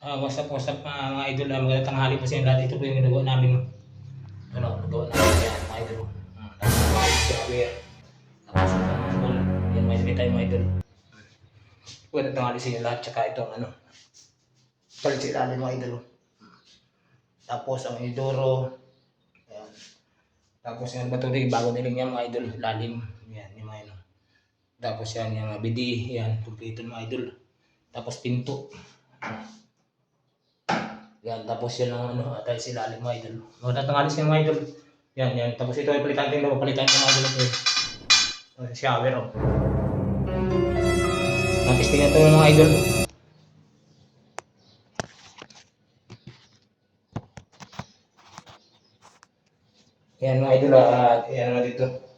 Ah, what's up, what's up mga, mga idol. Uh, magandang tanghali po sa inyo lahat. Ito po yung ginagawa namin. Ano, nagawa namin yan, mga idol. Hmm, tapos mga shower. Tapos mga idol. Yan, may sabi tayo mga idol. Magandang tanghali sa inyo lahat. Tsaka ito ang ano. Palit sa ilalim mga idol. Tapos ang idoro. Ayan. Tapos yan ba tubig, bago niling yan mga idol. Lalim. Yan, yung mga ano. Tapos yan, yung bidi. Yan, kumpleto mga idol. Tapos pinto. Yan, tapos yan ang ano, atay si lalim mga idol. Sa inyo mga idol. Yan, yan. Tapos ito ay palitan din palitan yung mga idol ito. eh. Shower oh. Napisting na ito mga idol. Yan mga idol, ah, yan naman dito.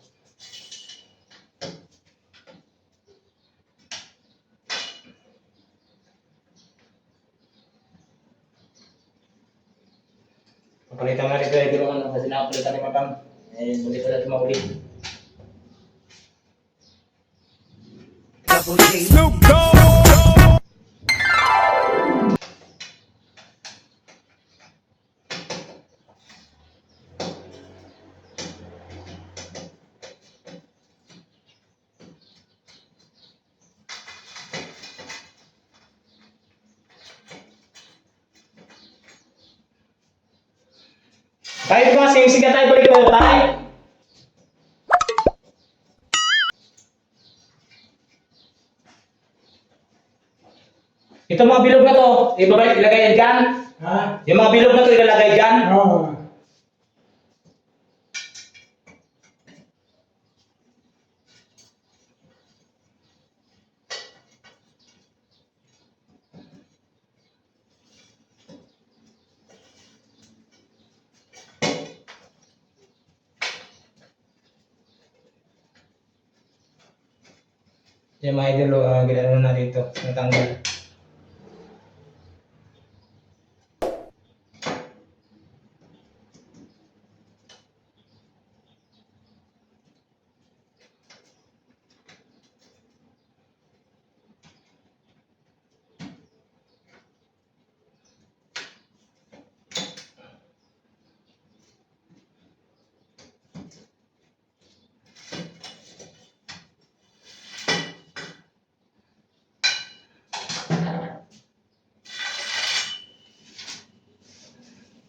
Papalitan na rito idol ang ano, kasi nakapalitan ni Matang. Eh, muli pa natin mauli. Snoop Dogg. Tayo ba, sing-siga tayo balik ko tayo. Ito mga bilog na to, ibabalik, ilagay yan dyan. Ha? Yung mga bilog na to, ilalagay dyan. Oo. Yung mga idol, uh, ginano na dito, natanggal.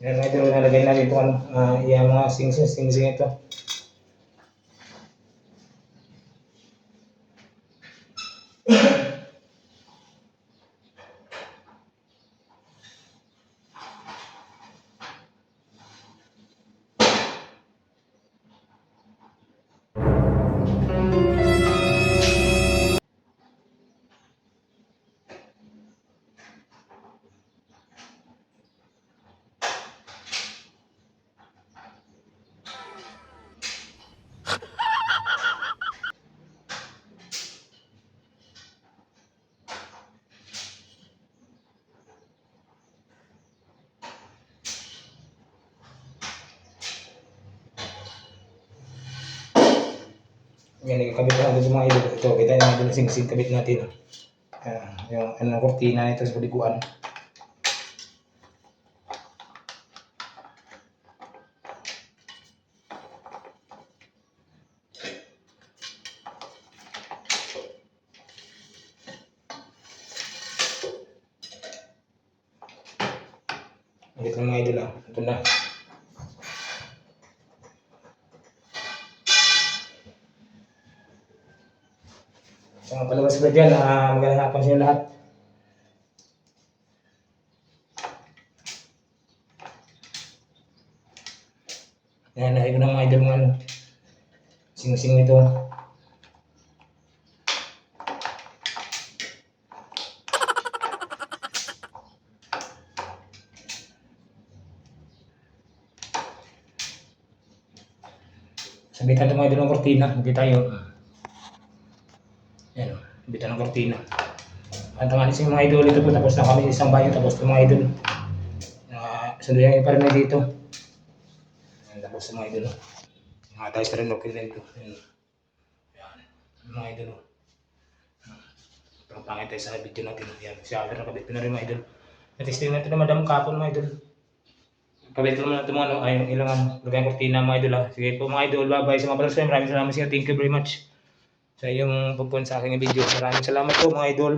Yan mga idol, nalagay na dito, ano, uh, yung mga sing-sing, sing-sing ito. Yan, kabit na dito mga idol. Ito, kita mga idol, sing-sing kabit natin. Uh, yung ano, ng kurtina nito sa paliguan. Ito mga idol ah. Ito na. So, mga palabas ko dyan, uh, magandang hapon sa lahat. Narinig ko ng mga idol mga ano. Sing-sing nito. Sabitan ito mga idol ng kortina. Hindi tayo. Bita ng kortina. Ang tanganis yung mga idol. Ito po tapos na kami isang bayo. Tapos ng mga idol. Uh, sundo yung iparin na dito. Ayan, tapos ng mga idol. Mga tayo sa rin. Okay na ito. Ayan. Mga idol. Parang pangit tayo sa video natin. Ayan. Si Aver nakabit na rin mga idol. Natesting natin na madam kapon mga idol. Kabit naman natin mga ano, ay, ilang ano, lagay ang kortina mga idol ha. Sige po mga idol, bye bye sa mga palasay. Eh. Maraming salamat sa inyo. Thank you very much sa iyong pagpunta sa aking video. Maraming salamat po mga idol.